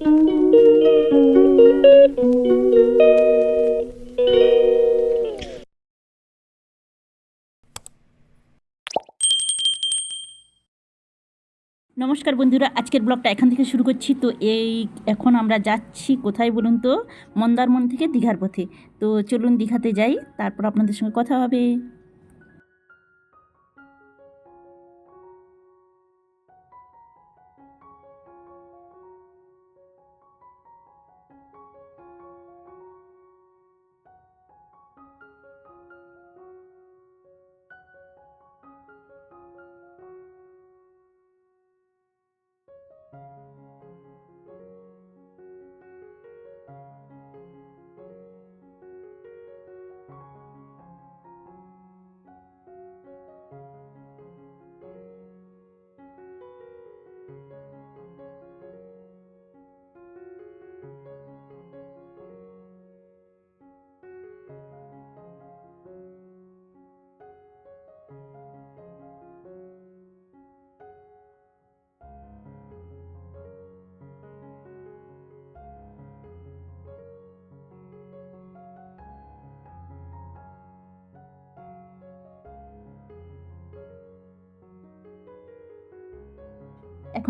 নমস্কার বন্ধুরা, আজকের ব্লগটা এখান থেকে শুরু করছি। তো এই এখন আমরা যাচ্ছি কোথায় বলুন তো? মন্দারমন থেকে দীঘার পথে। তো চলুন দীঘাতে যাই, তারপর আপনাদের সঙ্গে কথা হবে।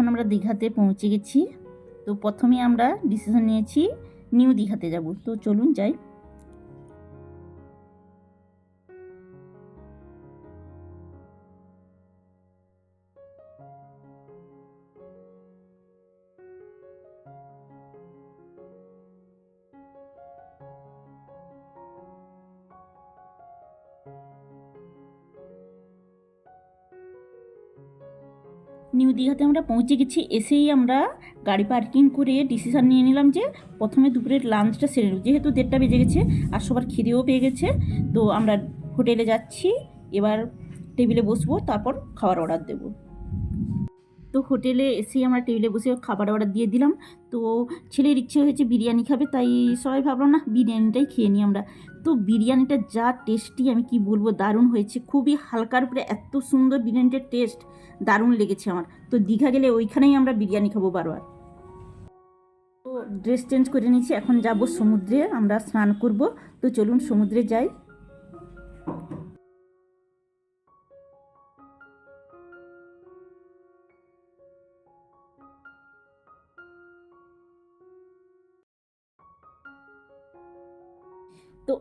এখন আমরা দীঘাতে পৌঁছে গেছি। তো প্রথমে আমরা ডিসিশন নিয়েছি নিউ দীঘাতে যাব। তো চলুন যাই। নিউ দীঘাতে আমরা পৌঁছে গেছি, এসেই আমরা গাড়ি পার্কিং করে ডিসিশন নিয়ে নিলাম যে প্রথমে দুপুরের লাঞ্চটা সেরে নেব। যেহেতু দেড়টা বেজে গেছে আর সবার খিদেও পেয়ে গেছে, তো আমরা হোটেলে যাচ্ছি, এবার টেবিলে বসবো, তারপর খাবার অর্ডার দেবো। তো হোটেলে এসেই আমরা টেবিলে বসে খাবার অর্ডার দিয়ে দিলাম। তো ছেলের ইচ্ছে হয়েছে বিরিয়ানি খাবে, তাই সবাই ভাবলাম না, বিরিয়ানিটাই খেয়ে নিই আমরা। তো বিরিয়ানিটা যা টেস্টি আমি কি বলব, দারুণ হয়েছে। খুবই হালকার উপরে এত সুন্দর বিরিয়ানিটার টেস্ট দারুণ লেগেছে আমার। তো দীঘা গেলে ওইখানেই আমরা বিরিয়ানি খাব বারবার তো ড্রেস চেঞ্জ করে নিয়েছি, এখন যাব সমুদ্রে, আমরা স্নান করব। তো চলুন সমুদ্রে যাই।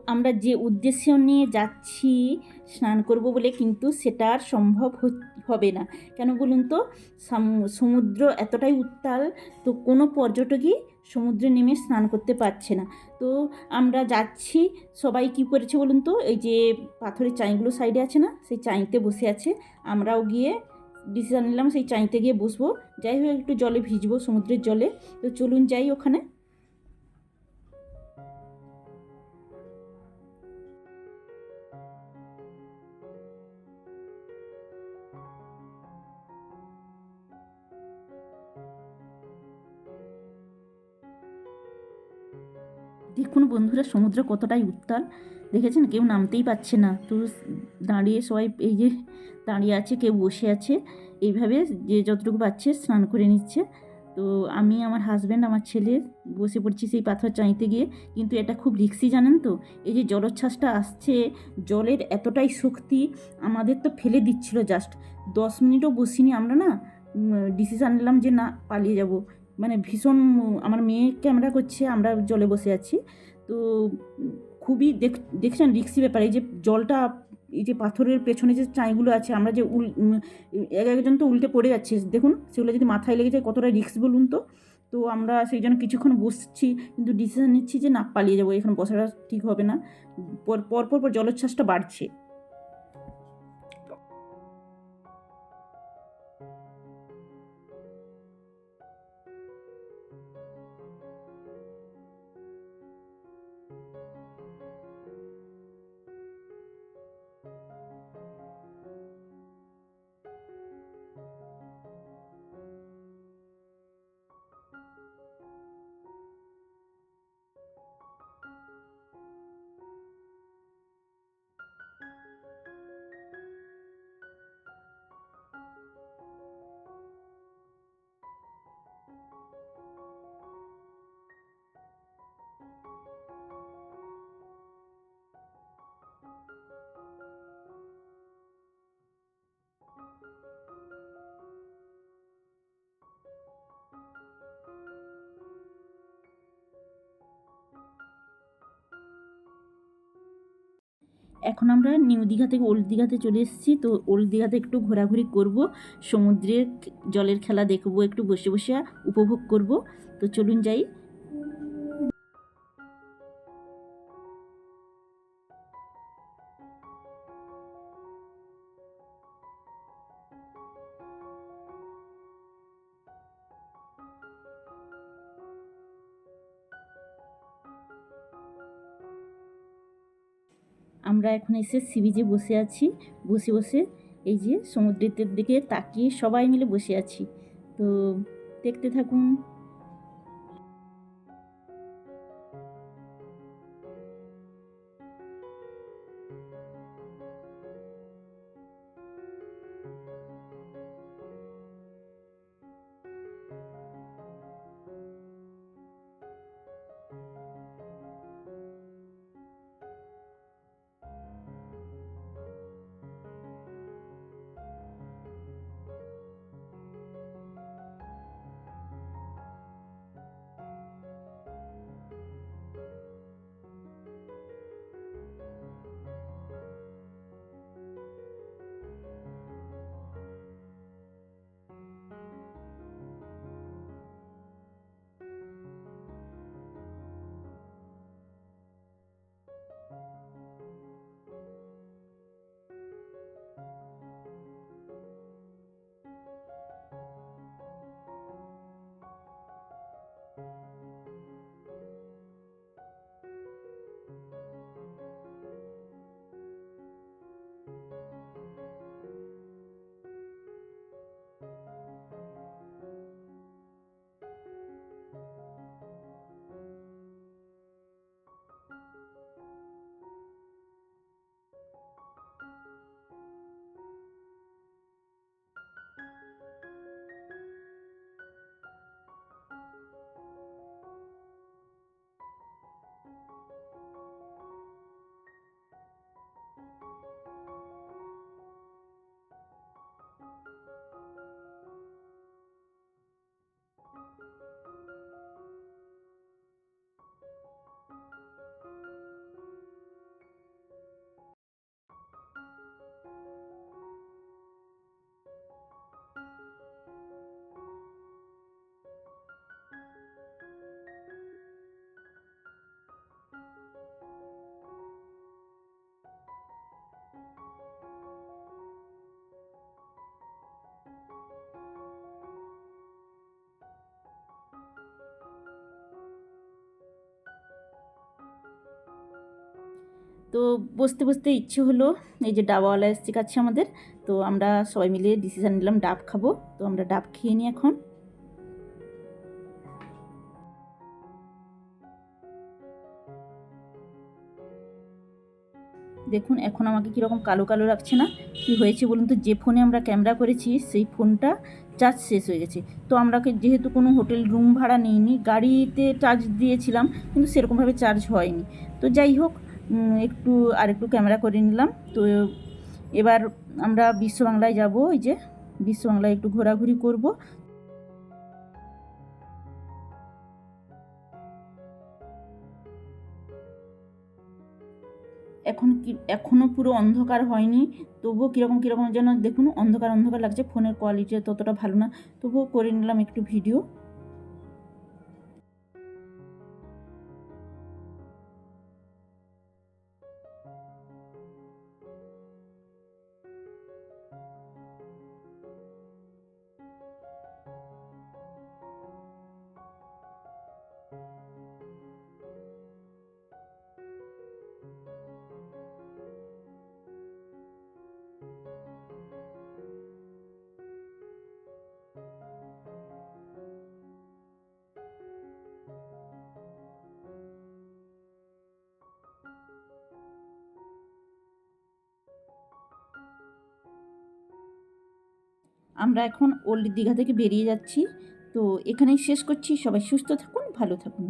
আমরা যে উদ্দেশ্য নিয়ে যাচ্ছি স্নান করব বলে কিন্তু সেটা আর সম্ভব হবে না। কেন বলুন তো? সাম- সমুদ্র এতটাই উত্তাল, তো কোনো পর্যটকই সমুদ্রে নেমে স্নান করতে পারছে না। তো আমরা যাচ্ছি, সবাই কি করেছে বলুন তো? এই যে পাথরের চাঁইগুলো সাইডে আছে না, সেই চাঁইতে বসে আছে। আমরাও গিয়ে ডিসিশন নিলাম, সেই চাঁইতে গিয়ে বসবো। যাই হোক, একটু জলে ভিজবো সমুদ্রের জলে। তো চলুন যাই ওখানে। দেখুন বন্ধুরা, সমুদ্র কতটাই উত্তাল। দেখেছেন? কেউ নামতেই পারছে না। তো দাঁড়িয়ে সবাই এই যে দাঁড়িয়ে আছে, কেউ বসে আছে। এইভাবে যে যতটুকু পাচ্ছে স্নান করে নিচ্ছে। তো আমি, আমার হাজব্যান্ড আমার ছেলে বসে পড়ছি সেই পাথর চাইতে গিয়ে। কিন্তু এটা খুব রিক্সি জানেন তো? এই যে জলোচ্ছ্বাসটা আসছে, জলের এতটাই শক্তি আমাদের তো ফেলে দিচ্ছিল জাস্ট দশ মিনিটও বসিনি আমরা না ডিসিশান নিলাম যে না, পালিয়ে যাব। মানে ভীষণ আমার মেয়ে ক্যামেরা করছে, আমরা জলে বসে আছি। তো খুবই দেখ, দেখছেন রিক্সি ব্যাপার, এই যে জলটা, এই যে পাথরের পেছনে যে চাইগুলো আছে, আমরা যে উল এক একজন তো উল্টে পড়ে যাচ্ছে। দেখুন, সেগুলো যদি মাথায় লেগে যায় কতটা রিক্স বলুন তো। তো আমরা সেই জন্য কিছুক্ষণ বসছি, কিন্তু ডিসিশন নিচ্ছি যে না, পালিয়ে যাব, এখানে বসাটা ঠিক হবে না। পর পর পর জলোচ্ছ্বাসটা বাড়ছে। এখন আমরা নিউ দীঘা থেকে ওল্ড দীঘাতে চলে এসেছি। তো ওল্ড দীঘাতে একটু ঘোরাঘুরি করব, সমুদ্রের জলের খেলা দেখব, একটু বসে বসে উপভোগ করব। তো চলুন যাই। আমরা এখন এসে সিবিজে বসে আছি। বসে বসে এই যে সমুদ্রের দিকে তাকিয়ে সবাই মিলে বসে আছি। তো দেখতে থাকুন। তো বসতে বসতে ইচ্ছে হলো এই যে ডাবাওয়ালা এসছে কাছে আমাদের। তো আমরা সবাই মিলে ডিসিশান নিলাম ডাব খাব। তো আমরা ডাব খেয়ে নিই এখন। দেখুন, এখন আমাকে কীরকম কালো কালো লাগছে না? কি হয়েছে বলুন তো? যে ফোনে আমরা ক্যামেরা করেছি, সেই ফোনটা চার্জ শেষ হয়ে গেছে। তো আমরা যেহেতু কোনো হোটেল রুম ভাড়া নিইনি, গাড়িতে চার্জ দিয়েছিলাম, কিন্তু সেরকমভাবে চার্জ হয়নি। তো যাই হোক একটু আর একটু ক্যামেরা করে নিলাম। তো এবার আমরা বিশ্ব বাংলায় যাব, ওই যে বিশ্ব বাংলায় একটু ঘোরাঘুরি করব। এখন কি এখনও পুরো অন্ধকার হয়নি, তবুও কীরকম কীরকম যেন দেখুন, অন্ধকার অন্ধকার লাগছে, ফোনের কোয়ালিটি ততটা ভালো না। তবুও করে নিলাম একটু ভিডিও আমরা এখন ওল্ড দীঘা থেকে বেরিয়ে যাচ্ছি। তো এখানেই শেষ করছি। সবাই সুস্থ থাকুন, ভালো থাকুন।